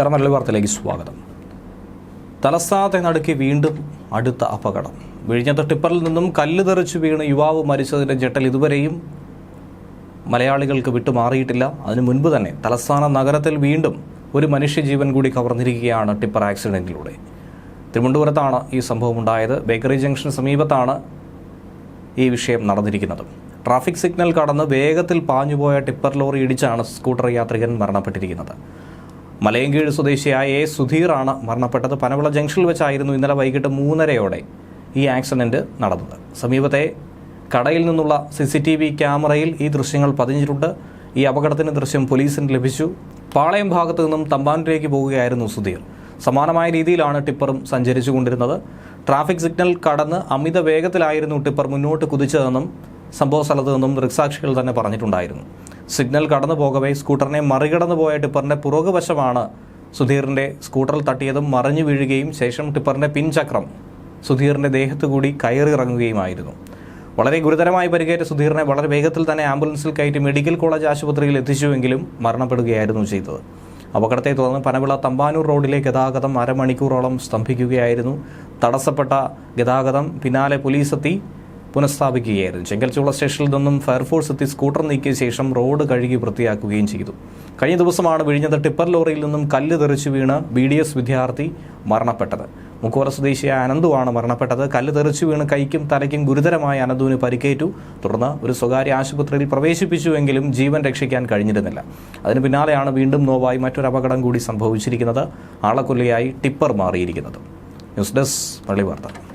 കർമ്മരളി വാർത്തയിലേക്ക് സ്വാഗതം. തലസ്ഥാനത്തെ നടുക്കി വീണ്ടും അടുത്ത അപകടം. വിഴിഞ്ഞത്ത് ടിപ്പറിൽ നിന്നും കല്ല് തെറിച്ചു വീണ് യുവാവ് മരിച്ചതിന്റെ ജെട്ടൽ ഇതുവരെയും മലയാളികൾക്ക് വിട്ടുമാറിയിട്ടില്ല. അതിനു മുൻപ് തന്നെ തലസ്ഥാന നഗരത്തിൽ വീണ്ടും ഒരു മനുഷ്യജീവൻ കൂടി കവർന്നിരിക്കുകയാണ് ടിപ്പർ ആക്സിഡന്റിലൂടെ തിരുവനന്തപുരത്താണ് ഈ സംഭവം ഉണ്ടായത് ബേക്കറി ജംഗ്ഷൻ സമീപത്താണ് ഈ വിഷയം നടന്നിരിക്കുന്നത്. ട്രാഫിക് സിഗ്നൽ കടന്ന് വേഗത്തിൽ പാഞ്ഞുപോയ ടിപ്പർ ലോറി ഇടിച്ചാണ് സ്കൂട്ടർ യാത്രികൻ മരണപ്പെട്ടിരിക്കുന്നത്. മലയങ്കീഴ് സ്വദേശിയായ എ സുധീറാണ് മരണപ്പെട്ടത്. പനവള ജംഗ്ഷനിൽ വെച്ചായിരുന്നു ഇന്നലെ വൈകിട്ട് മൂന്നരയോടെ ഈ ആക്സിഡന്റ് നടന്നത്. സമീപത്തെ കടയിൽ നിന്നുള്ള സി സി ടി വി ക്യാമറയിൽ ഈ ദൃശ്യങ്ങൾ പതിഞ്ഞിട്ടുണ്ട്. ഈ അപകടത്തിന് ദൃശ്യം പോലീസിന് ലഭിച്ചു. പാളയം ഭാഗത്തു നിന്നും തമ്പാനൂരിലേക്ക് പോവുകയായിരുന്നു സുധീർ. സമാനമായ രീതിയിലാണ് ടിപ്പറും സഞ്ചരിച്ചു കൊണ്ടിരുന്നത് ട്രാഫിക് സിഗ്നൽ കടന്ന് അമിത വേഗത്തിലായിരുന്നു ടിപ്പർ മുന്നോട്ട് കുതിച്ചതെന്നും സംഭവ സ്ഥലത്ത് നിന്നും ദൃക്സാക്ഷികൾ തന്നെ പറഞ്ഞിട്ടുണ്ടായിരുന്നു. സിഗ്നൽ കടന്നു പോകവേ സ്കൂട്ടറിനെ മറികടന്നു പോയ ടിപ്പറിന്റെ പുറകുവശമാണ് സുധീറിന്റെ സ്കൂട്ടറിൽ തട്ടിയതും മറിഞ്ഞു വീഴുകയും ശേഷം ടിപ്പറിന്റെ പിൻചക്രം സുധീറിന്റെ ദേഹത്തു കൂടി കയറിയിറങ്ങുകയുമായിരുന്നു. വളരെ ഗുരുതരമായി പരിക്കേറ്റ സുധീറിനെ വളരെ വേഗത്തിൽ തന്നെ ആംബുലൻസിൽ കയറ്റി മെഡിക്കൽ കോളേജ് ആശുപത്രിയിൽ എത്തിച്ചുവെങ്കിലും മരണപ്പെടുകയായിരുന്നു ചെയ്തത്. അപകടത്തെ തുടർന്ന് പനവിള തമ്പാനൂർ റോഡിലെ ഗതാഗതം അരമണിക്കൂറോളം സ്തംഭിക്കുകയായിരുന്നു. തടസ്സപ്പെട്ട ഗതാഗതം പിന്നാലെ പോലീസ് എത്തി പുനഃസ്ഥാപിക്കുകയായിരുന്നു. ചെങ്കൽച്ചുള സ്റ്റേഷനിൽ നിന്നും ഫയർഫോഴ്സ് എത്തി സ്കൂട്ടർ നീക്കിയ ശേഷം റോഡ് കഴുകി വൃത്തിയാക്കുകയും ചെയ്തു. കഴിഞ്ഞ ദിവസമാണ് വിഴിഞ്ഞത് ടിപ്പർ ലോറിയിൽ നിന്നും കല്ല് തെറിച്ചു വീണ് ബി ഡി എസ് വിദ്യാർത്ഥി മരണപ്പെട്ടത്. മുക്കോറ സ്വദേശിയായ അനന്തുവാണ് മരണപ്പെട്ടത്. കല്ല് തെറിച്ചു വീണ് കൈക്കും തലയ്ക്കും ഗുരുതരമായ അനന്തുവിന് പരിക്കേറ്റു. തുടർന്ന് ഒരു സ്വകാര്യ ആശുപത്രിയിൽ പ്രവേശിപ്പിച്ചുവെങ്കിലും ജീവൻ രക്ഷിക്കാൻ കഴിഞ്ഞിരുന്നില്ല. അതിന് പിന്നാലെയാണ് വീണ്ടും നോവായി മറ്റൊരു അപകടം കൂടി സംഭവിച്ചിരിക്കുന്നത്. ആളക്കൊല്ലയായി ടിപ്പർ മാറിയിരിക്കുന്നത്. ന്യൂസ് ഡെസ്ക് പള്ളി വാർത്ത.